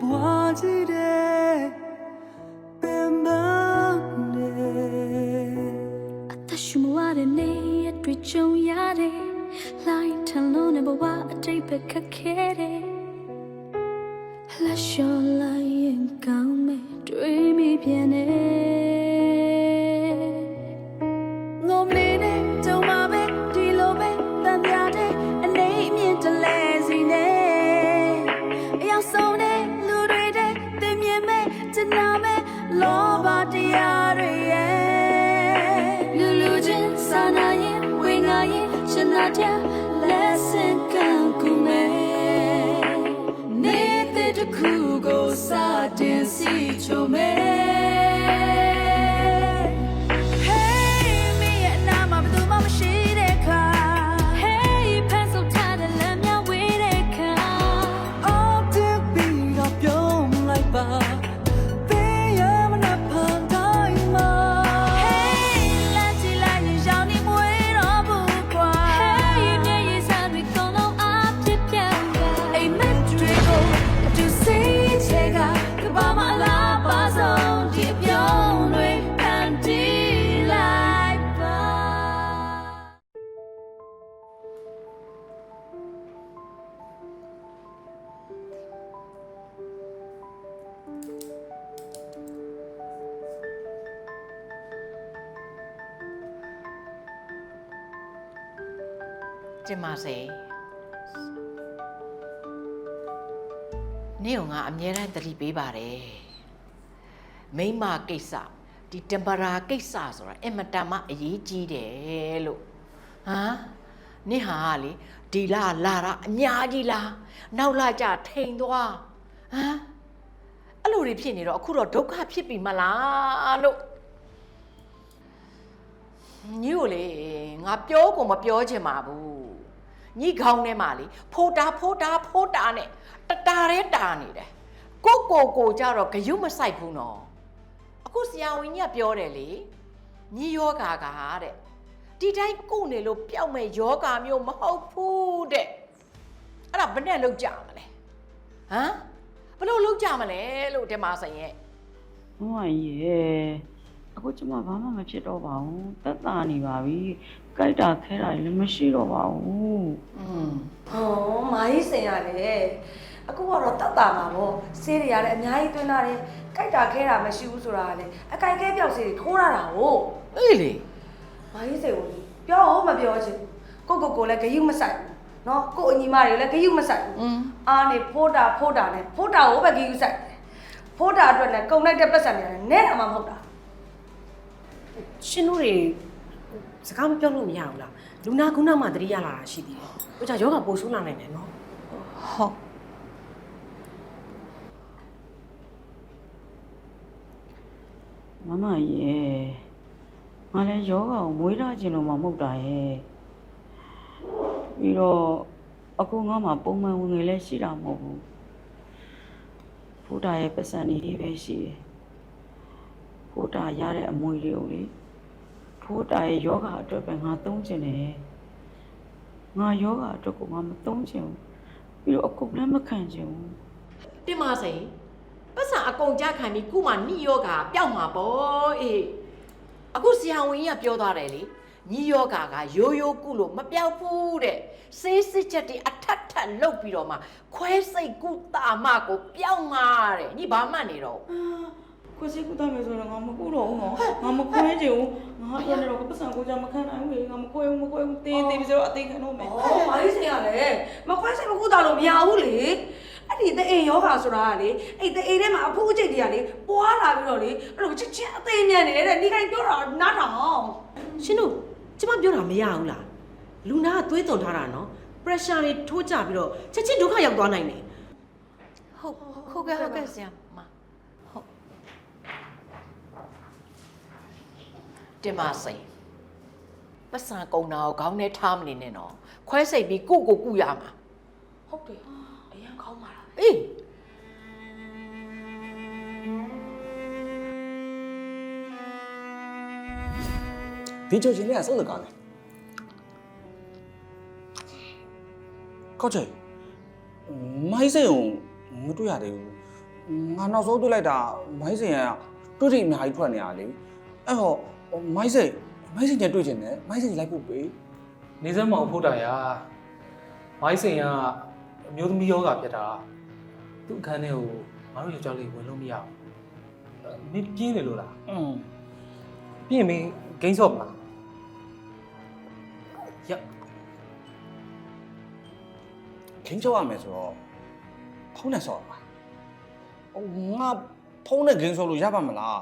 ဘွားကြီးတဲ့ပင်မနဲ့အသက်ရှူမရတဲ့နေ့ရက်တွေကြုံရတယ်လိုက်ထန်လုံးနဲ့ဘဝအတိတ်ပဲခက်ခဲတယ်လက်လျှော်လိုက်ရင်ကောင်းမယ်တွေးမိပြန်နေငုံ လောဘတရားတွေရဲ့လူလူချင်းစာနာရင်ဝေငါရင်ရှင်နာတဲ့ ကျင်ပါစေနေ့ကငါအမြဲတမ်းသတိပေးပါတယ်မိန်းမကိစ္စဒီတမ်ပရာကိစ္စဆိုတာအင်မတန်မှအရေးကြီးတယ်လို့ဟမ်နေ့ဟာကလေဒီလာလာတာအများကြီးလားနောက်လာကြထိန်သွားဟမ်အဲ့လိုတွေဖြစ်နေတော့အခုတော့ဒုက္ခဖြစ်ပြီမလားလို့ညီကိုလေငါပြောကိုမပြောချင်ပါဘူး ညီခေါင်းထဲမှာလေဖိုးတာဖိုးတာဖိုးတာနဲ့တတာရဲတာနေတယ်ကိုကိုကိုကြတော့ဂယုမဆိုင်ဘူးနော်အခုဆရာဝန်ကြီးကပြောတယ်လေညီယောဂါကတဲ့ဒီတိုင်းကိုနေလို့ပျောက်မဲ့ယောဂါမျိုးမဟုတ်ဘူးတဲ့အဲ့ဒါဘယ်နဲ့လောက်ကြမလဲဟမ်ဘယ်လိုလောက်ကြမလဲလို့တင်မဆိုင်ရဲ့။ဟုတ်ပါရဲ့။ အခုကျမဘာမှမဖြစ်တော့ပါဘူးတက်တာနေပါပြီကြိုက်တာခဲတာလည်းမရှိတော့ပါဘူးอืมဟောမာကြီးစင်ရတယ်အခုကတော့တက်တာမှာပေါ့ဆေးတွေရတယ်အများကြီးတွင်းလာတယ်ကြိုက်တာခဲတာမရှိဘူးဆိုတာကလေအကင်ခဲပြောက်ဆေးတွေထိုးရတာဟုတ်အေးလေမာကြီးစင်ကိုပြောဟုတ်မပြောချင်ကိုကိုကိုလည်းဂယုမဆိုင်ဘူးနော်ကိုအညီမတွေလည်းဂယုမဆိုင်ဘူးအာနေဖိုးတာဖိုးတာနဲ့ဖိုးတာကိုပဲဂယုဆိုင်ဖိုးတာအတွက်လည်းကုံလိုက်တဲ့ပတ်စံတွေနဲ့နဲ့တာမှမဟုတ်တာ ရှင်တို့တွေစကားမပြောလို့မရဘူးလားလူနာကုနာမှတတိရလာတာရှိသေးတယ်ဟိုကြယောဂပိုဆိုးလာနိုင်တယ်နော်ဟုတ်။မမရဲ့။ငါလည်းယောဂကိုမွေးထားခြင်းလို့မှမဟုတ်တာရဲ့။ပြီးတော့အခုငါမှပုံမှန်ဝင်ငွေလည်းရှိတာမဟုတ်ဘူး။ဖူတာရဲ့ပတ်စံနေပဲရှိတယ်။ဖူတာရတဲ့အမွေတွေကိုလေ ဖူတာရဲ့ယောဂအတွက်ပဲငါသုံးခြင်းတယ်။ငါယောဂအတွက်ကိုငါမသုံးခြင်းဘူး။ပြီးတော့အကုန်လည်းမခံခြင်းဘူး။တင်မစိန်ပတ်စံအကုန်ကြခံပြီးခုမှနိယောဂါပျောက်မှာပေါ့အေးအခုဆရာဝန်ကြီးကပြောသွားတယ်လေညီယောဂါကရိုးရိုးကုလို့မပျောက်ဘူးတဲ့စေးစစ်ချက်တွေအထက်ထက်လုတ်ပြီးတော့မှခွဲစိတ်ကုတာမကိုပျောက်မှာတဲ့ညီဘာမှတ်နေတော့ ခွေးစိတ်ကူတမယ်ဆိုတော့ငါမကူတော့ဘူးနော်ငါမခွဲချင်ဘူးငါအဲ့တော့ပတ်စံကိုကြမခံနိုင်ဘူးလေငါမခွဲဘူးမခွဲဘူးတေးတေးပြီးဆိုတော့အသေးခံတော့မယ်ဩမာကြီးစင်ရတယ်မခွဲစိတ်မကူတာလို့မရဘူးလေအဲ့ဒီတဲ့အိမ်ယောဂါဆိုတာကလေအဲ့တဲ့အိမ်ထဲမှာအဖိုးအကျိတ်တွေကလေပွားလာပြီးတော့လေအဲ့လိုချစ်ချင်းအသေးမြန်နေတဲ့ဒီခိုင်ပြောတာနားထောင်ရှင်တို့ကျမပြောတာမရဘူးလားလူနာကသွေးသွန်ထားတာနော် pressure တွေထိုးကြပြီးတော့ချက်ချင်းဒုက္ခရောက်သွားနိုင်တယ်ဟုတ်ဟုတ်ကဲ့ဟုတ်ကဲ့ဆရာမဟုတ် တင်မစိန်ပတ်စံကုံတာကိုခေါင်းထဲထားမနေနဲ့နော်ခွဲစိတ်ပြီးကုကိုကုရမှာဟုတ်တယ်အရင်ကောင်းပါလားအေးဒီချိုချင်းလေးကစုံးစကားမယ်ကောက်ချေမိုင်းစင်ကိုမတွေ့ရသေးဘူးငါနောက်ဆုံးတွေ့လိုက်တာမိုင်းစင်ကတွေ့တယ်အများကြီးထွက်နေရလေအဲ့တော့ မိုင်းစင်မိုင်းစင်နဲ့တွေ့ချင်တယ်မိုင်းစင်ကြီးလိုက်ဖို့ပေးနေစမ်းမအောင်ဖို့တာရမိုင်းစင်ကအမျိုးသမီးယောဂဖြစ်တာသူ့အခန်းထဲကိုငါတို့ယောက်ျားလေးဝင်လို့မရဘူးအဲ့မင်းပြင်းတယ်လို့လားอืมပြင်းမင်းဂိမ်းဆော့မလားရခင်းချောက်ရမယ်ဆိုတော့ဖုန်းနဲ့ဆော့ရမှာဟိုငါဖုန်းနဲ့ခင်းဆော့လို့ရပါမလား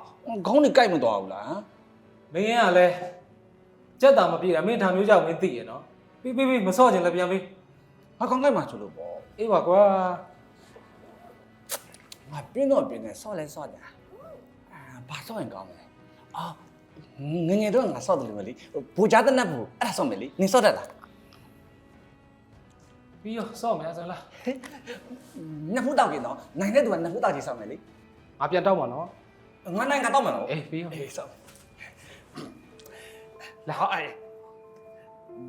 ခေါင်းနဲ့ကြိုက်မသွားဘူးလားဟ မ်မင်းကလည်းကြက်တာမပြေတာမင်းဒါမျိုးကြောင့်မင်းသိရနော်ပြီးပြီးပြီးမဆော့ချင်လည်းပြန်ပြီးငါခေါင်းကြိုက်မှာဆိုလို့ပေါ့အေးပါကွာငါပြင်းတော့ပြင်းတယ်ဆော့လဲဆော့တယ်အာဘာဆော့ရင်ကောင်းမလဲအာငငယ်တော့ငါဆော့တယ်လို့မလीဘူကြတဲ့နတ်ဘူးအဲ့ဒါဆော့မယ်လीနင်ဆော့တတ်လားပြီးရောဆော့မယ်ဆိုလားနှစ်ဖူးတောက်ကြည့်တော့နိုင်တဲ့သူကနှစ်ဖူးတောက်ကြည့်ဆော့မယ်လीငါပြန်တောက်ပါနော်ငါနိုင်ကတော့မယ်နော်အေးပြီးရောအေးဆော့ လာဟောအဲ့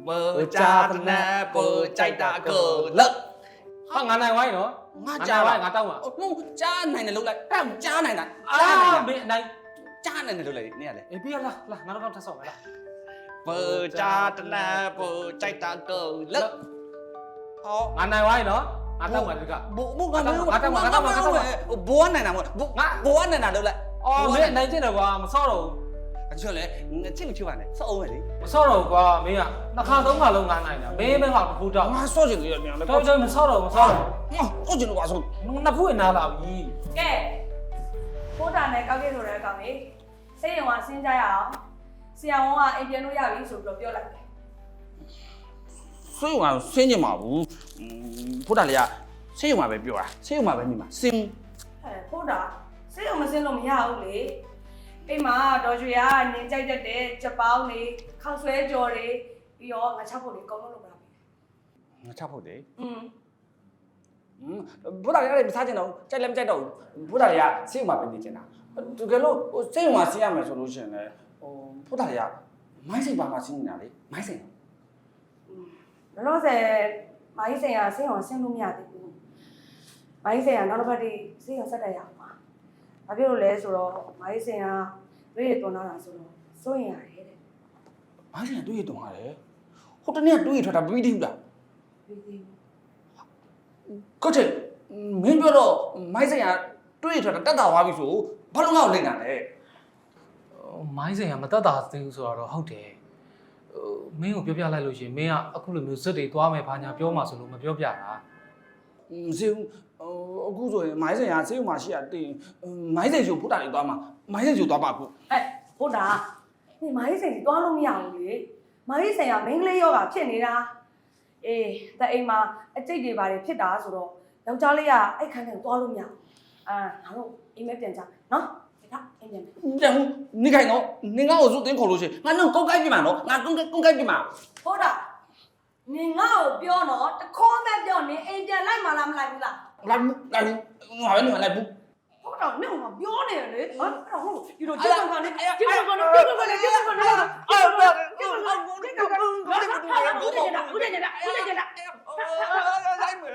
မောဂျာတနာပိုကြိုက်တာကိုလောက်ဟာငါနိုင်ဝိုင်းနော်ငါကြားလိုက်ငါတောက်မှာဟိုကြားနိုင်တယ်လို့လိုက်အဲ့ကြားနိုင်တာအာမင်းအနိုင်ကြားနိုင်တယ်လို့လိုက်နေရလေအေးပြလာလာငါတို့တော့ထပ်ဆော့မယ်လာပိုဂျာတနာပိုကြိုက်တာကိုလောက်ဟောငါနိုင်ဝိုင်းနော်ငါတောက်မှာဒီကဘိုးဘိုးငါတောက်မှာငါတောက်မှာငါတောက်မှာဘိုးကနိုင်တာမဟုတ်ဘိုးငါဘိုးကနိုင်တာလို့လိုက်အော်မင်းနိုင်ကျင်တယ်ကွာမဆော့တော့ဘူး အချွတ်လဲငါချစ်မချစ်ပါနဲ့စော့အောင်မယ်လေမဆော့တော့ဘူးကွာမင်းကတစ်ခါသုံးခါလုံးငားနိုင်တာမင်းမင်းဟာတစ်ဖူးတောက်ငါစော့ချင်လို့ရမြန်လဲတော့တော့မဆော့တော့ဘူးမဆော့တော့ဘူးငါစော့ချင်လို့ပါဆုံးနှစ်ဖူးအနာလာပြီကဲဖိုးတာနဲ့ကောက်ကိဆိုတဲ့အကောင်လေးစိတ်ရုံကစဉ်းကြရအောင်ဆရာဝန်ကအိမ်ပြန်လို့ရပြီဆိုပြီးတော့ပြောလိုက်တယ်ဆွေးရုံကဆင်းကျင်ပါဘူးဖိုးတာလေးကဆေးရုံမှာပဲပြောတာဆေးရုံမှာပဲနေမှာစင်းဟဲ့ဖိုးတာစိတ်ရုံမစင်းလို့မရဘူးလေ အိမ်မှာဒေါ်ရွှေကနေကြိုက်တတ်တဲ့ချက်ပေါင်းတွေခောက်ဆွဲကြော်တွေပြီးတော့ငါချက်ဖို့တွေအကုန်လုံးလုပ်လာပြီငါချဖို့တယ်อืม။ဟမ်ဘုရားရည်မစားချင်တော့ဘူးကြိုက်လည်းမကြိုက်တော့ဘူးဘုရားရည်စိတ်မှာပဲနေချင်တာတကယ်လို့ဟိုစိတ်မှာဆင်းရမယ်ဆိုလို့ရှိရင်လည်းဟိုဘုရားရည်မိုင်းစိတ်ပါမှာဆင်းနေတာလေမိုင်းစိတ် လောလောဆယ်မိုင်းဆိုင်ကစိတ်ရင်ဆင်းလို့မရသေးဘူးမိုင်းဆိုင်ကနောက်တစ်ပတ်ထိစိတ်ရင်ဆက်တက်ရအောင်ပါဘာဖြစ်လို့လဲဆိုတော့မိုင်းဆိုင်က တွေ့ရတော်နာတာဆိုတော့စိုးရင်ရတယ်တဲ့မိုင်းစိတ်ကတွေးရတုံရတယ်ဟိုတနေ့ကတွေးရထွက်တာပြီးသေးဘူးလားပြီးသေးဘူးကိုချေမင်းပြောတော့မိုင်းစိတ်ကတွေးရထွက်တာတက်တာသွားပြီဆိုဘာလို့ငါ့ကိုလိမ့်တာလဲမိုင်းစင်ကမတက်တာသေးဘူးဆိုတော့ဟုတ်တယ်ဟိုမင်းကိုပြောပြလိုက်လို့ရှိရင်မင်းကအခုလိုမျိုးဇက်တွေသွားမယ်ဘာညာပြောမှဆိုလို့မပြောပြတာ မစေဘူးဟိုအခုဆိုရင်မိုင်းစိတ်ကစိတ်မှာရှိရတင်မိုင်းစိတ်ဆိုဘုရားရည်သွားမှာမိုင်းစိတ်ဆိုသွားပါအခုဟဲ့ဟုတ်တာဒီမိုင်းဆိုင်ကြီးတွားလို့မရဘူးလေမိုင်းဆိုင်ကမင်းကလေးယောဂဖြစ်နေတာအေးတဲ့အိမ်မှာအကျိတ်တွေပါတယ်ဖြစ်တာဆိုတော့ယောက်ျားလေးကအဲ့ခန်းထဲကိုတွားလို့မရဘူးအာငါတို့အိမ်မဲပြန်ကြနော်ဒါအိမ်ပြန်မယ်ပြန်ဦးနေခိုင်တော့နေငါ့ကိုစုတင်းခေါ်လို့ရှိရင်ငါတော့ကောက်ကိုက်ပြမှာနော်ငါကုန်းကုန်းကိုက်ပြမှာဟုတ်တာ နင်ငါ့ကိုပြောတော့တခေါ်မဲ့ပြောနင်အိမ်ပြန်လိုက်မလားမလိုက်ဘူးလားလာဘူးလာဘူးငါပဲနေမလိုက်ဘူးဟုတ်တော့နင်ကပြောနေရလေဟာအဲ့တော့ဟုတ်ဒီလိုကျေးဇူးကနေကျေးဇူးကနေကျေးဇူးကနေကျေးဇူးကနေကျေးဇူးကနေအဲ့တော့ကျေးဇူးကနေကျေးဇူးကနေဦးတယ်နေတာဦးတယ်နေတာဦးတယ်နေတာလိုက်မယ်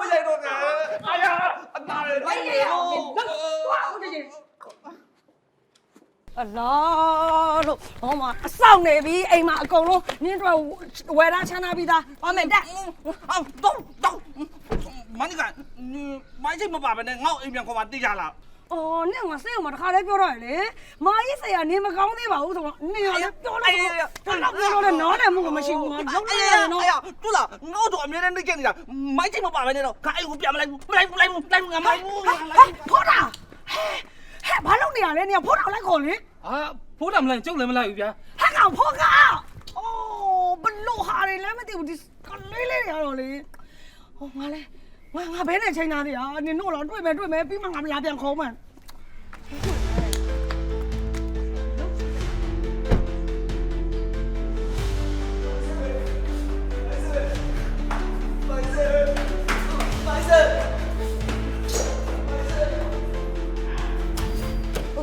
မရိုက်တော့နဲ့အာရအတားလေလိုက်မယ်ဦးတယ် အလားလို့ဟောမှာအဆောင်နေပြီအိမ်မှာအကုန်လုံးနင်းတော့ဝယ်တာချမ်းသာပြီးသားဟောမယ်တက်ဟောတော့တော့မနိကမိုင်းစိတ်မပါဘဲနဲ့ငေါ့အိမ်ပြန်ခေါ်มาတိကြလားအော်နင့်ကစေးအောင်မတခါလေးပြောတော့လေမာကြီးဆရာနေမကောင်းသေးပါဘူးဆိုတော့နင့်ကလည်းပြောလို့ပြောလို့ပြောလို့လည်းနားလည်းမှုကမရှိဘူးငါလောက်လိုက်ရနော်အေးတူလားငေါ့တော့အမြဲတမ်းနေကြနေတာမိုင်းစိတ်မပါဘဲနဲ့တော့ခါအိမ်ကိုပြန်မလိုက်ဘူးမလိုက်ဘူးလိုက်ဘူးလိုက်ငါမလိုက်ဘူးခေါ်တာ ဟဲ့ဘာလုပ်နေရလဲနင်ဖောတာလိုက်ခေါ်လေအာဖိုးတာမလိုက်ကျုပ်လည်းမလိုက်ဘူးဗျာဟဲ့ကောင်ဖောကအော်ဘလို့ဟာတွေလည်းမသိဘူးဒီကလေးလေးတွေကတော့လေဟောငါလဲငါငါဘဲနဲ့ချိန်သားနေရနင်တို့တော့တွေ့မယ်တွေ့မယ်ပြီးမှငါမလာပြန်ခေါ်မှန်း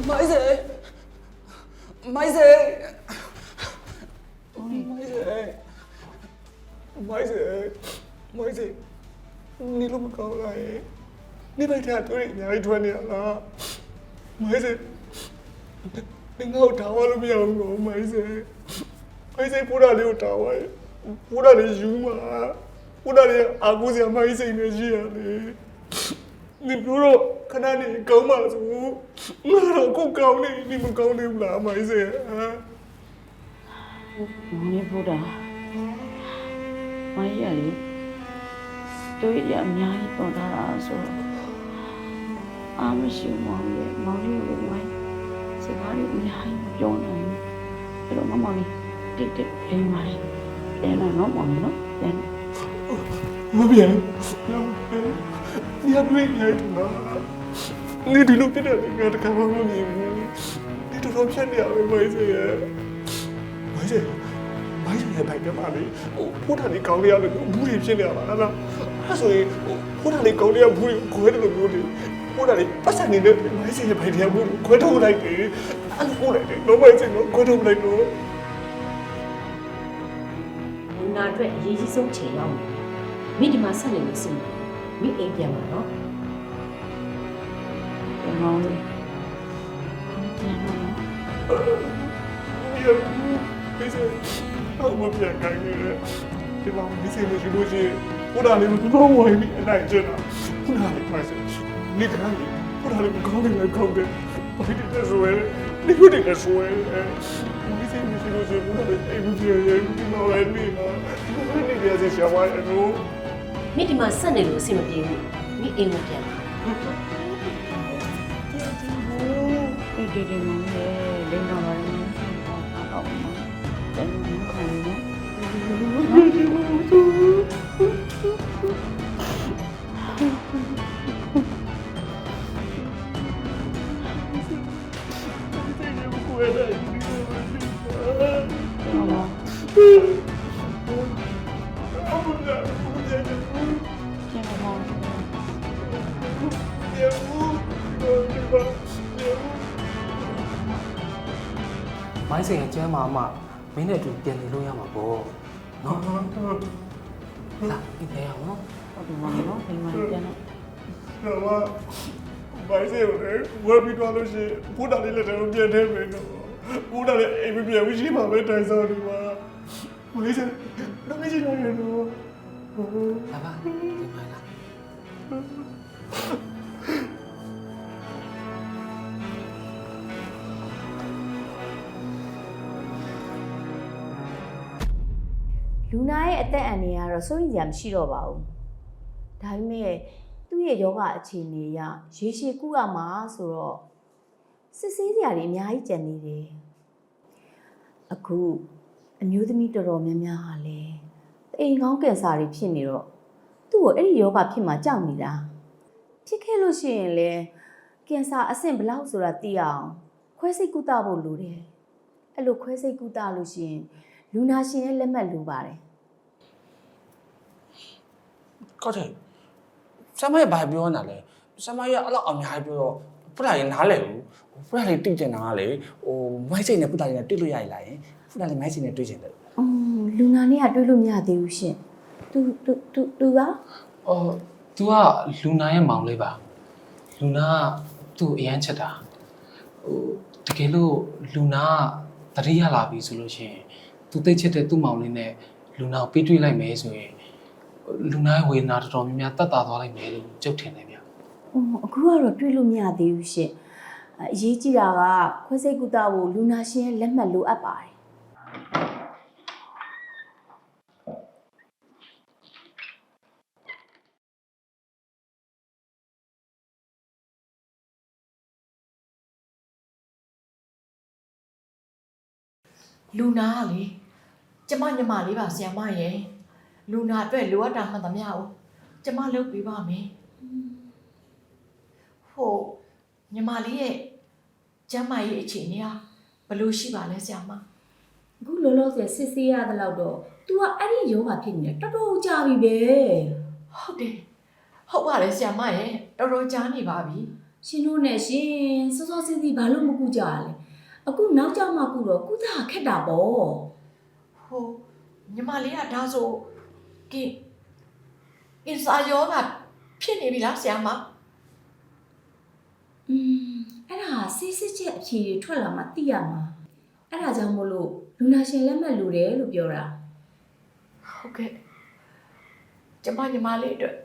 မိုက်စေမိုက်စေမိုက်စေမိုက်စေမိုက်စေနီလိုမကောင်းလာရဲ့နေလိုက်တာတို့အများကြီးထွက်နေရလားမိုက်စေနေငေါ့ထားလို့မရဘူးကိုမိုက်စေမိုက်စေပူတာလေးကိုတာဝဲပူတာလေးယူမှာပူတာလေးအာကူစရာမိုက်စေနေရှိရလေ နေပြောတော့ခဏနေကောင်းပါစို့ငါတော့ကိုကောင်းနေနေမကောင်းနေဘူးလားမိုင်းစေဟမ်မောင်လေးဘုရားမကြီးရလေတို့ရအများကြီးပေါ်ထားတာဆိုတော့အာမရှိမောင်လေးမောင်လေးကိုဝိုင်းစကားလေးအများကြီးမပြောနိုင်ဘူးအဲ့တော့မမောင်လေးတိတ်တိတ်လိမ့်ပါလေပြန်တော့နော်မောင်လေးနော်ပြန် မပြန်ဘူးရတွေ့နေတယ်နော်နေဒီလိုဖြစ်တယ်ငါတခါမှမမြင်ဘူးဒီတော်တော်ဖြတ်နေရပဲမိုင်းစေရမိုင်းစေမိုင်းစေရဲ့ဘိုက်ကမှလေဟိုဖိုးတာလေးကောင်းလေးရလို့ဘူးတွေဖြစ်နေရပါလားအဲ့ဆိုရင်ဟိုဖိုးတာလေးကောင်းလေးရဘူးတွေခွဲတယ်လို့ပြောတယ်ဖိုးတာလေးပတ်စံနေတယ်မိုင်းစေရဲ့ဘိုက်ထဲဘူးခွဲထုတ်လိုက်တယ်အဲ့လိုလိုက်တယ်တော့မိုင်းစေကိုခွဲထုတ်လိုက်တော့နာအတွက်အရေးကြီးဆုံးချိန်ရောက်ပြီ မိဒီမှာဆက်နေလို့ရှိနေမိအိမ်ပြန်ပါတော့ပြန်မောင်းတယ်ပြန်မောင်းဘယ်စအောင်မပြန်ခိုင်းနေလဲဒီမှာဒီစီမရှိလို့ရှိဘုရားလေးကိုသူတို့ဝိုင်းပြီးအနိုင်ကျတာဘုရားလေးပါစေနေတယ်ဘုရားလေးကိုကောင်းတယ်လည်းကောင်းတယ်ဘာဖြစ်တဲ့ဆိုရဲနေခုတည်းလည်းဆိုရဲဒီစီမရှိလို့ရှိဘုရားလေးအိမ်ပြန်ရင်ဒီမှာလည်းနေမှာနေပြစီရှာဝိုင်းအလို့ မိဒီမှာဆက်နေလို့အဆင်မပြေဘူးမိအိမ်ကိုပြန်ပါအေးဒီဒီမောင်လေးလိမ့်တော့ပါလေတော့တော့နော်ပြန်လို့ခံနော်ဟု စိန်ရဲ့ကျမ်းမာမှမင်းနဲ့အတူပြန်နေလို့ရမှာပေါ့နော်လာဒီနေအောင်နော်ဟုတ်ပြီမောင်နော်ဒီမှာပြန်တော့တော့မိုင်းစေကိုဝယ်ပြီးတော့လို့ရှိရင်ဘုရားလေးလက်ထဲကိုပြန်ထဲမယ်တော့ဘုရားလေးအိမ်မပြန်ဘူးရှိမှာပဲတိုင်ဆောင်ဒီမှာမိုင်းစေတော့မရှိတော့ရတော့လာပါဒီမှာလာ လူနာရဲ့အသက်အန္တရာယ်ကတော့စိုးရိမ်စရာမရှိတော့ပါဘူးဒါပေမဲ့သူ့ရဲ့ယောဂအခြေအနေအရရေရှည်ကုရမှာဆိုတော့စစ်ဆေးစရာတွေအများကြီးကြံနေတယ်အခုအမျိုးသမီးတော်တော်များများဟာလေအိမ်ကောင်းကင်ဆာတွေဖြစ်နေတော့သူ့ကိုအဲ့ဒီယောဂဖြစ်မှာကြောက်နေတာဖြစ်ခဲ့လို့ရှိရင်လေကင်ဆာအဆင့်ဘယ်လောက်ဆိုတာသိအောင်ခွဲစိတ်ကုသဖို့လိုတယ်အဲ့လိုခွဲစိတ်ကုသလို့ရှိရင် လူနာရှင်ရဲ့လက်မှတ်လိုပါတယ်ကောက်တယ်ဆမရဲ့ဘာပြောနေတာလဲဆမရဲ့အဲ့လောက်အများကြီးပြောတော့ဖုတာရင်နားလဲဘူးဖုတာလေးတိကျင်တာကလေဟိုမိုက်စိတ်နဲ့ဖုတာလေးနဲ့တွေ့လို့ရရည်လားယင်ဖုတာလေးမိုက်စိတ်နဲ့တွေ့ချင်တယ်อืมလူနာနဲ့ကတွေ့လို့မရသေးဘူးရှင်သူသူသူသူကအော် तू ကလူနာရဲ့မောင်လေးပါလူနာကသူ့အရန်ချက်တာဟိုတကယ်လို့လူနာကတတိရလာပြီဆိုလို့ရှိရင် तू သိတ်ချက်တဲ့သူ့မောင်လေးနဲ့လူနာကိုပေးတွေ့လိုက်မယ်ဆိုရင်လူနာရဲ့ဝေဒနာတော်တော်များများတက်တာသွားလိုက်မယ်လို့ကြုတ်ထင်တယ်ဗျအင်းအခုကတော့တွေးလို့မရသေးဘူးရှင်။အရေးကြီးတာကခွဲစိတ်ကုသဖို့လူနာရှင်ရဲ့လက်မှတ်လိုအပ်ပါတယ် လူနာကလေကျမညီမလေးပါဆီယမရဲ့လူနာအတွက်လိုအပ်တာမှန်သမျှကိုကျမလုပ်ပေးပါမယ်ဟုတ်ညီမလေးရဲ့ကျမ်းမာရေးအခြေအနေဟာဘယ်လိုရှိပါလဲဆီယမ။အခုလောလောဆယ်စစ်ဆေးရတဲ့လောက်တော့ तू ကအဲ့ဒီယောဂဖြစ်နေတယ်တော်တော်ကြာပြီပဲဟုတ်တယ်ဟုတ်ပါတယ်ဆီယမရဲ့တော်တော်ကြားနေပါပြီ။ရှင်တို့နဲ့ရှင်စောစောစီးစီးဘာလို့မကုကြရလဲ။ အခုနောက်ကျမှကုတော့ကုသခက်တာပေါ့။ဟုတ်ညီမလေးကဒါဆိုကင်ပအင်စာယောဂဖြစ်နေပြီလားဆရာမอืมအဲ့ဒါစစ်စစ်ချက်အဖြေတွေထွက်လာမှသိရမှာအဲ့ဒါကြောင့်မို့လို့လူနာရှင်လက်မှတ်လိုတယ်လို့ပြောတာဟုတ်ကဲ့ကျမညီမလေးအတွက်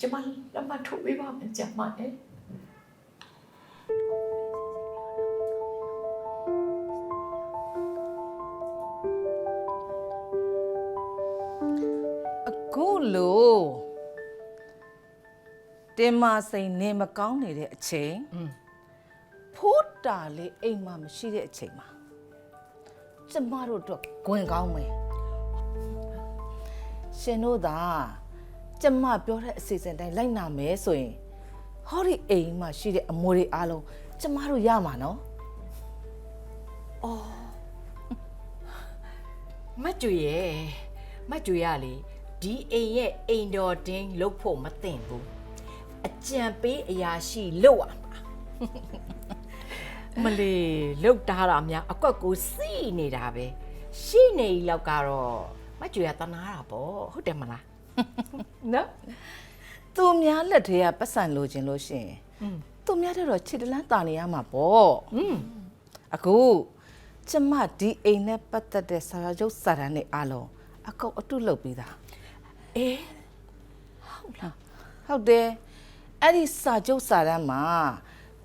ကျမလက်မထိုးပေးပါမယ်ကျမရဲ့ ခုလို့တင်မစိန်နေမကောင်းနေတဲ့အချိန်ဖိုးတာလေးအိမ်မှာမရှိတဲ့အချိန်မှာကျမတို့တော့ဂွင်ကောင်းမယ်ရှင်တို့သာကျမပြောတဲ့အစီအစဉ်တိုင်းလိုက်နာမယ်ဆိုရင်ဟောဒီအိမ်မှာရှိတဲ့အမွေတွေအားလုံးကျမတို့ရမှာနော်မတ်ကျွေရဲ့မတ်ကျွေရလေ ဒီအိမ်ရဲ့အိမ်တော်တင်းလုတ်ဖို့မသင့်ဘူးအကြံပေးအရာရှိလုတ်ရမှာမလီလုတ်တာတာများအကွက်ကိုစီးနေတာပဲရှိနေကြီးလောက်ကတော့မတ်ကျွေရတနာတာပေါ့ဟုတ်တယ်မလားနော်သူများလက်ထဲကပတ်စံလိုချင်လို့ရှိရင်သူများတဲ့တော့ခြေတလန်းတာနေရမှာပေါ့อืมအခုကျမဒီအိမ်နဲ့ပတ်သက်တဲ့စာချုပ်စာတမ်းတွေအားလုံးအကုန်အတုလုပ်ပြီးသား အေးဟုတ်လားဟုတ်တယ်အဲ့ဒီစာချုပ်စာတမ်းမှာ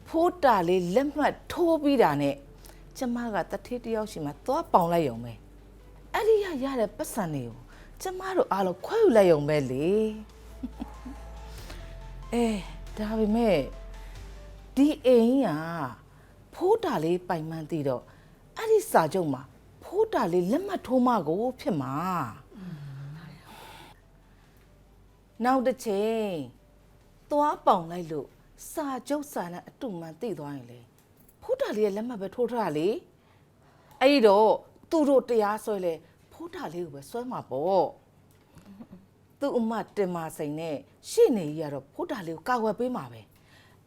ဖိုးတာလေးလက်မှတ်ထိုးပြီးတာနဲ့ကျမကတထေးတစ်ယောက်ရှိမှသွားပေါင်လိုက်ရုံပဲအဲ့ဒီရရတဲ့ပတ်စံတွေကိုကျမတို့အားလုံးခွဲယူလိုက်ရုံပဲလေအဲဒါပေမဲ့ဒီအိမ်ကဖိုးတာလေးပိုင်မှန်းသိတော့အဲ့ဒီစာချုပ်မှာဖိုးတာလေးလက်မှတ်ထိုးမှကိုဖြစ်မှာ နောက်တစ်ချိန်သွားပေါင်လိုက်လို့စာကျုပ်စာနဲ့အတူမှန်သိသွားရင်လေဖုဒ္ဓလေးရဲ့လက်မှတ်ပဲထိုးထားတာလေအဲ့ဒီတော့သူတို့တရားဆွဲလဲဖုဒ္ဓလေးကိုပဲဆွဲမှာပေါ့သူ့အမတင်မာစိန်နဲ့ရှေ့နေကြီးကတော့ဖုဒ္ဓလေးကိုကာဝယ်ပေးမှာပဲ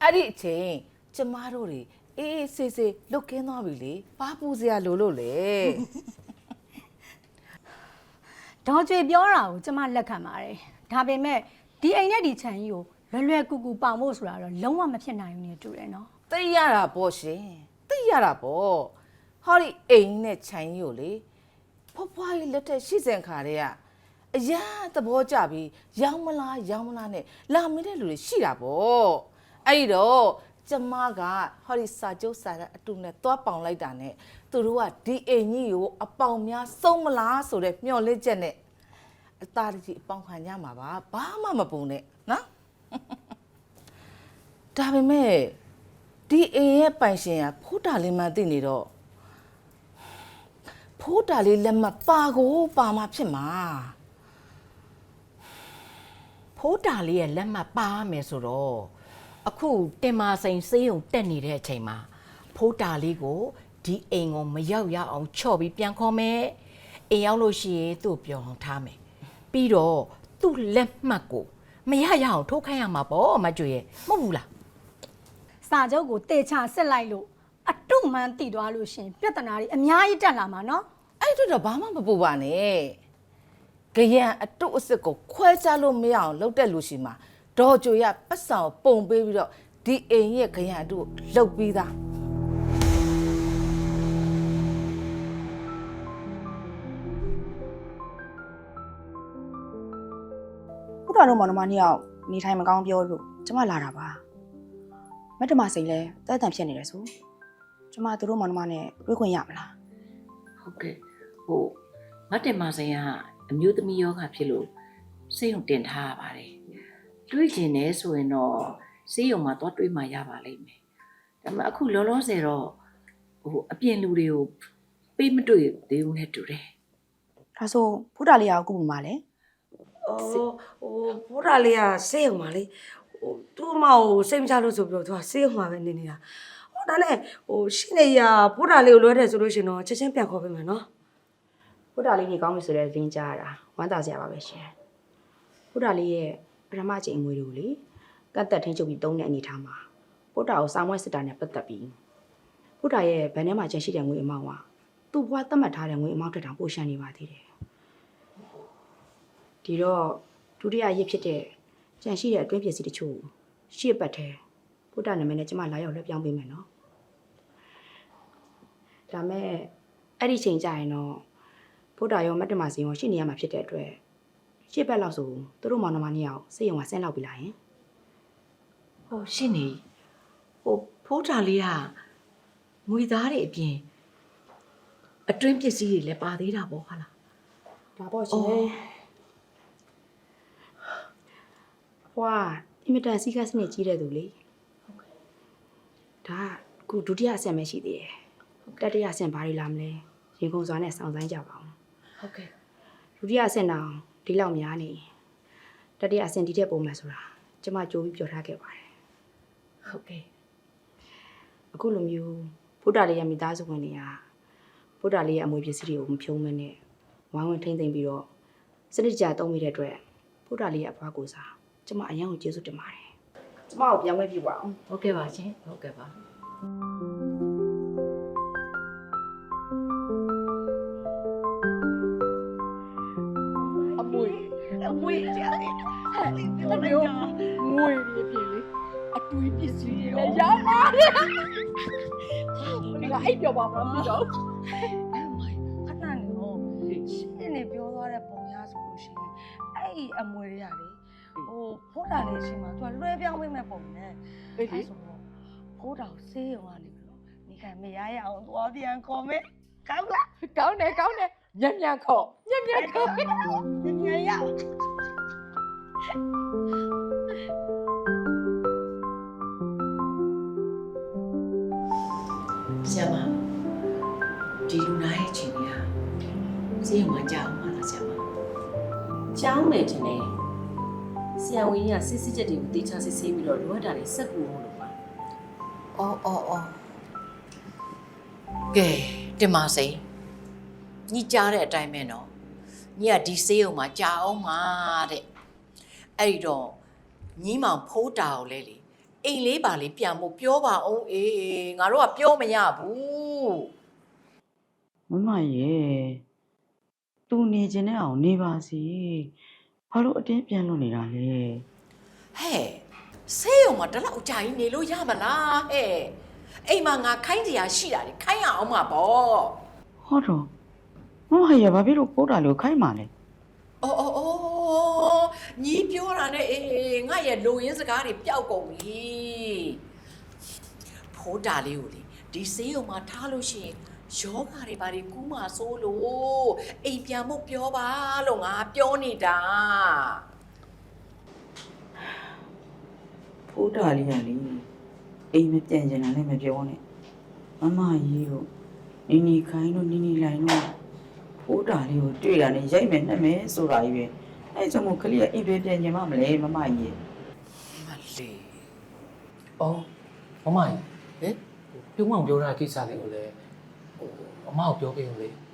အဲ့ဒီအချိန်ကျမတို့တွေအေးအေးဆေးဆေးလွတ်ကင်းသွားပြီလေဘာပူစရာလိုလို့လဲဒေါ်ကျွေပြောတာကိုကျမလက်ခံပါတယ် ဒါပေမဲ့ဒီအိမ်နဲ့ဒီခြံကြီးကိုလွယ်လွယ်ကူကူပေါင်ဖို့ဆိုတာတော့လုံးဝမဖြစ်နိုင်ဘူးနေတူတယ်နော်သိရတာပေါ့ရှင်သိရတာပေါ့ဟောဒီအိမ်နဲ့ခြံကြီးကိုလေဖွားဖွားကြီးလက်ထက်ရှိစင်ခါတည်းကအရန်သဘောကျပြီးရောင်းမလားရောင်းမလားနဲ့လာမင်းတဲ့လူတွေရှိတာပေါ့အဲ့ဒီတော့ကျမကဟောဒီစာကျုပ်စာတမ်းအတူနဲ့သွားပေါင်လိုက်တာနဲ့သူတို့ကဒီအိမ်ကြီးကိုအပေါင်များစုံမလားဆိုတဲ့မျှော်လင့်ချက်နဲ့ အသားတကြီးအပေါင်ခံကြမှာပါဘာမှမပုံနဲ့နော်ဒါပေမဲ့ဒီအိမ်ရဲ့ပိုင်ရှင်ကဖိုးတာလေးမှသိနေတော့ဖိုးတာလေးလက်မပါကိုပါมาဖြစ်မှာဖိုးတာလေးရဲ့လက်မှတ်ပါမယ်ဆိုတော့အခုတင်မာစိန်စေးုံတက်နေတဲ့အချိန်မှာဖိုးတာလေးကိုဒီအိမ်ကိုမရောက်ရအောင်ချော့ပြီးပြန်ခေါ်မယ်အိမ်ရောက်လို့ရှိရင်သူ့ပြောင်းထားမယ် ပြီးတော့သူ့လက်မှတ်ကိုမရရအောင်ထိုးခိုင်းရမှာပေါ့မကျွေရဲ့မဟုတ်ဘူးလားစာချုပ်ကိုတေချာဆက်လိုက်လို့အတုမှန်တိသွားလို့ရှရင်ပြဿနာတွေအများကြီးတက်လာမှာနော်အဲ့ဒီတော့ဘာမှမပူပါနဲ့ကြရန်အတုအစ်စ်ကိုခွဲခြားလို့မရအောင်လုပ်တဲ့လူရှိမှာဒေါ်ကြွေရပတ်စံကိုပုံပေးပြီးတော့ဒီအိမ်ရဲ့ကြရန်အတုကိုလှုပ်ပြီးသား ဘုရားတို့မောင်နှမနှစ်ယောက်နေထိုင်မကောင်းပြောလို့ကျမလာတာပါမက်တမစိန်လဲတက်တန်ဖြစ်နေတယ်ဆိုကျမသူတို့မောင်နှမနဲ့တွေ့ခွင့်ရမလားဟုတ်ကဲ့ဟိုမတ်တင်မဆိုင်ကအမျိုးသမီးယောဂဖြစ်လို့စေးရုံတင်ထားရပါတယ်တွေးကျင်နေဆိုရင်တော့စေးရုံမှာသွားတွေးမှရပါလိမ့်မယ်ဒါပေမဲ့အခုလောလောဆယ်တော့ဟိုအပြင်လူတွေကိုပေးမတွေ့သေးဘူးနဲ့တူတယ်ဒါဆိုဘုရားလေးရောအခုမှမလဲ အော်ဟိုဘိုးရာလေးကစေးရုံပါလေဟိုသူ့အမောကိုစိတ်မချလို့ဆိုပြီးတော့သူကစေးရုံမှာပဲနေနေတာဟိုဒါနဲ့ဟိုရှင်းနေရဘိုးရာလေးကိုလွှဲတယ်ဆိုလို့ရှရင်တော့ချက်ချင်းပြန်ခေါ်ပေးမယ်နော်ဘုရားလေးနေကောင်းပြီဆိုတဲ့သတင်းကြားရတာဝမ်းသာစရာပါပဲရှင်ဘုရားလေးရဲ့ပထမချိန်ငွေတွေကိုလေကတ်သက်ထင်းချုပ်ပြီးသုံးတဲ့အနေထားမှာဘုရားကိုစာမွဲစစ်တာနဲ့ပတ်သက်ပြီးဘုရားရဲ့ဗန်ထဲမှာကျန်ရှိတဲ့ငွေအမောင်းကသူ့ဘွားသတ်မှတ်ထားတဲ့ငွေအမောင်းထက်တောင်ပိုရှန်နေပါသေးတယ် ဒီတော့ဒုတိယရစ်ဖြစ်တဲ့ကြံရှိတဲ့အတွင်းပစ္စည်းတချို့ရှေ့ပတ်ထဲဘုဒ္ဓနာမည်နဲ့ကျမလာရောက်လွှဲပြောင်းပေးမယ်နော်ဒါမဲ့အဲ့ဒီချိန်ကျရင်တော့ဘုဒ္ဓရောမတ္တမစီရောရှိနေရမှာဖြစ်တဲ့အတွက်ရှေ့ဘက်လောက်ဆိုသူတို့မောင်နှမနှစ်ယောက်စိတ်ယုံကဆင်းလောက်ပြီလားယင်ဟိုရှင်းနေဟိုဖိုးတာလေးကငွေသားတွေအပြင်အတွင်းပစ္စည်းတွေလည်းပါသေးတာပေါ့ဟာလားဒါပေါ့ရှင် ဟွာအင်မတန်စီကစနစ်ကြီးတဲ့သူလေဒါကခုဒုတိယအဆင့်ပဲရှိသေးတယ်တတိယအဆင့်ဘာတွေလာမလဲရင်ကုန်စွာနဲ့စောင့်ဆိုင်ကြပါအောင်ဟုတ်ကဲ့ဒုတိယအဆင့်တောင်ဒီလောက်များနေတတိယအဆင့်ဒီထက်ပုံမှန်ဆိုတာကျမကြိုးပြီးပြောထားခဲ့ပါတယ်ဟုတ်ကဲ့အခုလိုမျိုးဗုဒ္ဓလေးရဲ့မိသားစုဝင်တွေကဗုဒ္ဓလေးရဲ့အမွေပစ္စည်းတွေကိုမဖြုံးမနဲ့ဝိုင်းဝန်းထိမ့်သိမ့်ပြီးတော့စနစ်ကြသုံးမိတဲ့အတွက်ဗုဒ္ဓလေးရဲ့အဖွားကိုစား ကျမအယံကိုကျေးဇူးတင်ပါတယ်ကျမကိုပြန်ဝဲပြပါအောင်ဟုတ်ကဲ့ပါရှင်ဟုတ်ကဲ့ပါအမွေအမွေကြားတယ်ဟဲ့ပြောလိုက်တာငွေတွေပြင်လေအတွေ့ပစ္စည်းတွေလည်းရပါတယ်ဒီကအိပ်ပြောပါမလားမတော့အဲ့မိုင်ခဏနေတော့ရှင်းနေပြောသွားတဲ့ပုံရဆိုလို့ရှိရင်အဲ့ဒီအမွေတွေကလေ ဟိုဖိုးတာလေးရှိမှသူကလွှဲပြောင်းပေးမဲ့ပုံနဲ့အေးလေဆိုတော့ဖိုးတာကိုဆေးရုံကနေပြီးတော့နေခိုင်မရရအောင်သွားပြန်ခေါ်မယ်ကောင်းလားကောင်းတယ်ကောင်းတယ်ညံ့ညံ့ခေါ်ညံ့ညံ့ခေါ်ညရရဆရာမဒီလူနာရဲ့ချိန်ကြီးဟာစေးရုံမှာကြာအောင်ပါလားဆရာမကျောင်းမယ်တင်နေ ဆရာဝန်ကြီးကစစ်စစ်ချက်တွေကိုတေချာစစ်ဆေးပြီးတော့လိုအပ်တာတွေစက်ကူအောင်လုပ်ပါအော်အော်အော်ကဲတင်ပါစိန်ညီကြားတဲ့အတိုင်းပဲနော်ညီကဒီဆေးရုံမှာကြာအောင်မှာတဲ့အဲ့ဒီတော့ညီမောင်ဖိုးတာကိုလဲလေအိမ်လေးပါလေးပြန်ဖို့ပြောပါအောင်အေးငါတို့ကပြောမရဘူးမမရဲ့သူနေခြင်းနဲ့အောင်နေပါစီ ဘာလို့အတင်းပြန်လွတ်နေတာလဲဟဲ့ဆေးရုံမှာတလောက်ကြာကြီးနေလို့ရမလားဟဲ့အိမ်မှာငါခိုင်းတရားရှိတာလေခိုင်းရအောင်မှာပေါ့ဟောတော့မမရဲ့ဘာဖြစ်လို့ပိုးတာလို့ခိုင်းမှလဲအော်အော်အော်ညီပြောတာနဲ့အေးငါရဲ့လူရင်းစကားတွေပျောက်ကုန်ပြီဖိုးတာလေးကိုလေဒီဆေးရုံမှာထားလို့ရှိရင် ယောဂါတွေဘာတွေကူးမှဆိုးလို့အိမ်ပြန်ဖို့ပြောပါလို့ငါပြောနေတာပိုးတာလေးကလေအိမ်မပြန်ကျင်တာလည်းမပြောနဲ့မမကြီးတို့နီနီခိုင်းတို့နီနီလိုင်းတို့ပိုးတာလေးကိုတွေ့တာနဲ့ရိုက်မယ်နှက်မယ်ဆိုတာကြီးပဲအဲကြောင့်မို့ကလေးကအိမ်ပဲပြန်ကျင်မှမလဲမမကြီးရဲ့မလေး။အော်မမကြီးဟင်ပြုံးမောင်ပြောတာကိစ္စလေးကိုလည်းဟို အမကိုပြောပေးဦးလေ။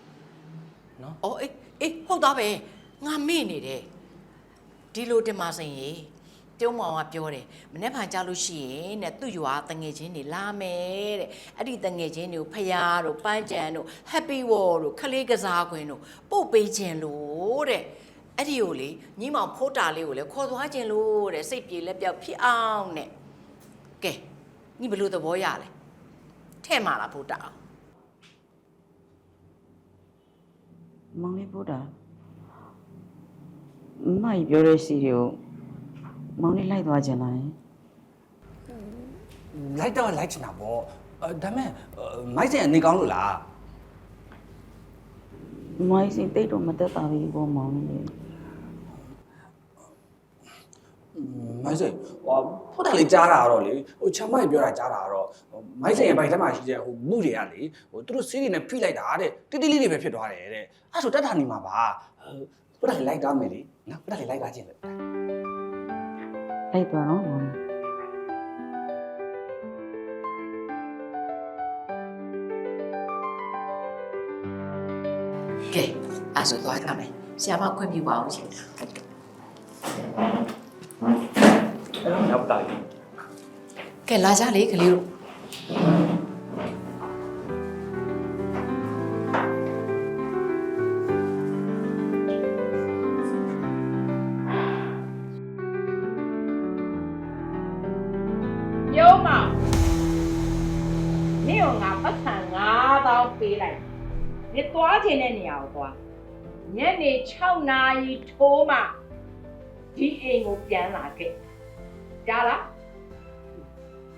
နော်အော်အေးအေးဟုတ်သားပဲငါမေ့နေတယ်ဒီလိုတင်မစင်ရေတုံးမောင်ကပြောတယ်မနေ့ဖန်ကြလို့ရှိရင်တဲ့သူ့ရွာတငယ်ချင်းတွေလာမယ်တဲ့အဲ့ဒီတငယ်ချင်းတွေကိုဖယားတို့ပန်းကြံတို့ Happy Wall တို့ခလေးကစားခွင်တို့ပို့ပေးခြင်းလို့တဲ့အဲ့ဒီကိုလေညီမောင်ဖိုးတာလေးကိုလေခေါ်သွားခြင်းလို့တဲ့စိတ်ပြေလက်ပြောက်ဖြစ်အောင်တဲ့ကဲညီဘယ်လိုသဘောရလဲထဲ့မှာလားဖိုးတာအောင် မောင်လေးပိုးတာမမကြီးပြောတဲ့စီတွေကိုမောင်လေးလိုက်သွားကြလားယင်လိုက်တော့လိုက်ချင်တာပေါ့အဲဒါပေမဲ့မိုက်စင်အနေကောင်းလို့လားမိုင်းစင်တိတ်တော့မတက်တာဘူးပေါ့မောင်လေး မိုက်စင်ဟိုဖုတ်တယ်လေးကြားတာတော့လေဟိုချမ်းမိုက်ပြောတာကြားတာတော့မိုက်စင်ရဲ့ဘိုက်ထဲမှာရှိတဲ့ဟိုမှုတွေကလေဟိုသူတို့ဆေးတွေနဲ့ဖိလိုက်တာတဲ့တိတိလေးတွေပဲဖြစ်သွားတယ်တဲ့အဲ့ဆိုတက်တာနေမှာပါဖုတ်တယ်လိုက်တာမယ်လေနော်ဖုတ်တယ်လိုက်တာချင်းလေလိုက်သွားတော့မောင်လေးကဲအဲ့ဆိုသွားကြမယ်ဆရာမခွင့်ပြုပါအောင်ရှင် နောက်တာကြီးကဲလာကြလေကလေးတို့ယုံမောင်နင့်ကိုငါပတ်ဆံ9000ပေးလိုက်ဒီသွားခြင်းတဲ့နေရာကိုသွားညနေ6နာရီထိုးမှဒီအိမ်ကိုပြန်လာခဲ့ ကြားလား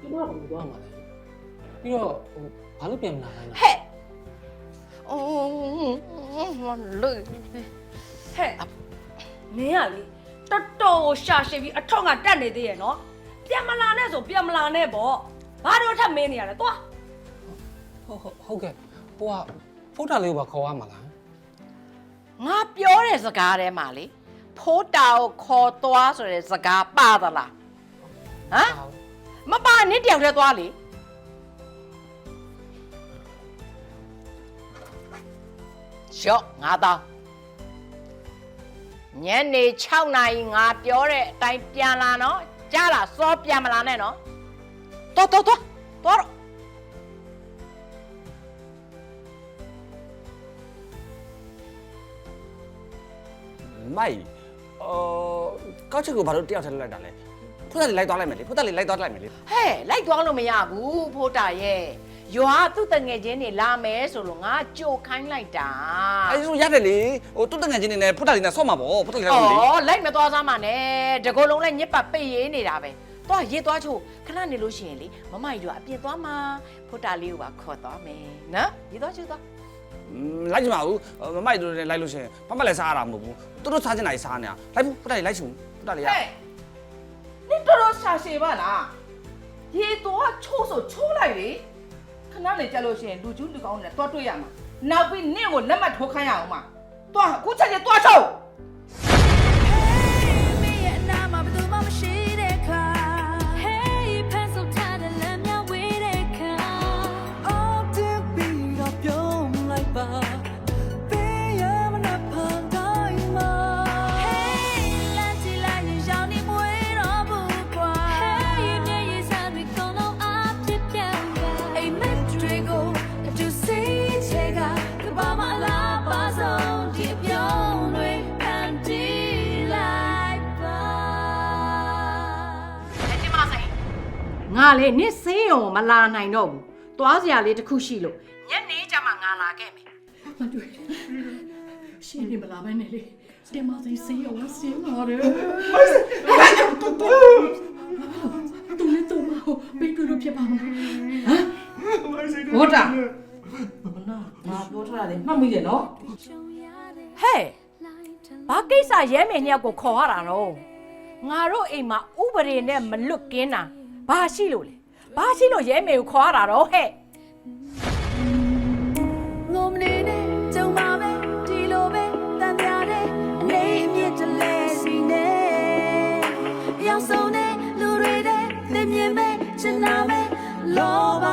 သူတို့ကဘယ်လိုသွားမှာလဲပြီးတော့ဟိုဘာလို့ပြန်မလာနိုင်လဲဟဲ့အော်လွတ်ဟဲ့မင်းကလေတော်တော်ကိုရှာရှည်ပြီးအထောက်ကတက်နေသေးရဲ့နော်ပြန်မလာနဲ့ဆိုပြန်မလာနဲ့ပေါ့ဘာတော့ထပ်မင်းနေရလဲသွားဟုတ်ဟုတ်ဟုတ်ကဲ့ဟိုကဖုတ်တာလေးကိုပါခေါ်ရမှာလားငါပြောတဲ့စကားထဲမှာလေဖိုးတာကိုခေါ်သွားဆိုတဲ့စကားပါသလား ဟမ်မပါနင်းတယောက်တည်းသွားလေရှော့ငါတော့ညနေ6နာရီငါပြောတဲ့အတိုင်းပြန်လာနော်ကြားလားစောပြန်မလာနဲ့နော်တော်တော်တော်တော်တော့မိုက်အော်ကောက်ချက်ကိုဘာလို့တယောက်ထည့်လိုက်တာလဲ ဖုတ်တယ်လိုက်သွားလိုက်မယ်လေဖုတ်တယ်လိုက်သွားလိုက်မယ်လေဟဲ့လိုက်သွားလို့မရဘူးဖိုးတာရဲ့ရွာသူ့တငယ်ချင်းတွေလာမယ်ဆိုလို့ငါကြိုခိုင်းလိုက်တာအဲဒါဆိုရတယ်လေဟိုတွတ်တငယ်ချင်းနေနဲ့ဖုတ်တယ်လေးနဲ့ဆော့မှာပေါ့ဖုတ်တယ်လေးလိုက်မယ်လေဩလိုက်မသွားစားမှနဲ့တကောလုံးလည်းညစ်ပတ်ပိတ်ရေးနေတာပဲသွားရေးသွားချို့ခဏနေလို့ရှိရင်လေမမကြီးတို့အပြင်သွားမှာဖိုးတာလေးကိုပါခေါ်သွားမယ်နော်ရေးသွားချို့သွားလိုက်ကြပါဦးမမိုက်တို့လည်းလိုက်လို့ရှိရင်ဘာမှလည်းစားရတာမဟုတ်ဘူးသူတို့စားချင်တာကြီးစားနေတာလိုက်ဘူးဖုတ်တယ်လေးလိုက်ချူဖုတ်တယ်လေးကဟဲ့ နင်တော်တော်ရှာရှည်ပါလားရေတော့ချိုးဆိုချိုးလိုက်လေခဏနေကြလို့ရှိရင်လူကျူးလူကောင်းနဲ့တွားတွေ့ရမှာနောက်ပြီးနင့်ကိုလက်မှတ်ထိုးခိုင်းရအောင်မှာတွားအခုချက်ချင်းတွားချိုး လေနစ်စင်းရုံမလာနိုင်တော့ဘူးသွားစရာလေးတစ်ခုရှိလို့ညနေကျမှငါလာခဲ့မယ်မတွေ့ရှင်းနေမလားမနဲ့လေတင်မသိစေရောဆင်းလာတယ်တူနေတူမဟုတ်ဘေးကလို့ဖြစ်ပါမလားဟုတ်တာမနာငါပြောထားတာလေမှတ်မိတယ်နော်ဟဲ့ဘာကိစ္စရဲမယ်နှစ်ယောက်ကိုခေါ်ရတာတော့ငါတို့အိမ်မှာဥပဒေနဲ့မလွတ်ကင်းတာ ဘာရှိလို့လဲဘာရှိလို့ရဲမေကိုခေါ်ရတာတော့ဟဲ့ငုံနေနဲ့ကြုံပါပဲဒီလိုပဲတန်ပြားနဲ့နေအမြင့်တလဲစီနေရောက်ဆုံးတဲ့လူတွေတဲ့သင်မြင်မဲ့ချင်နာမဲ့လောဘ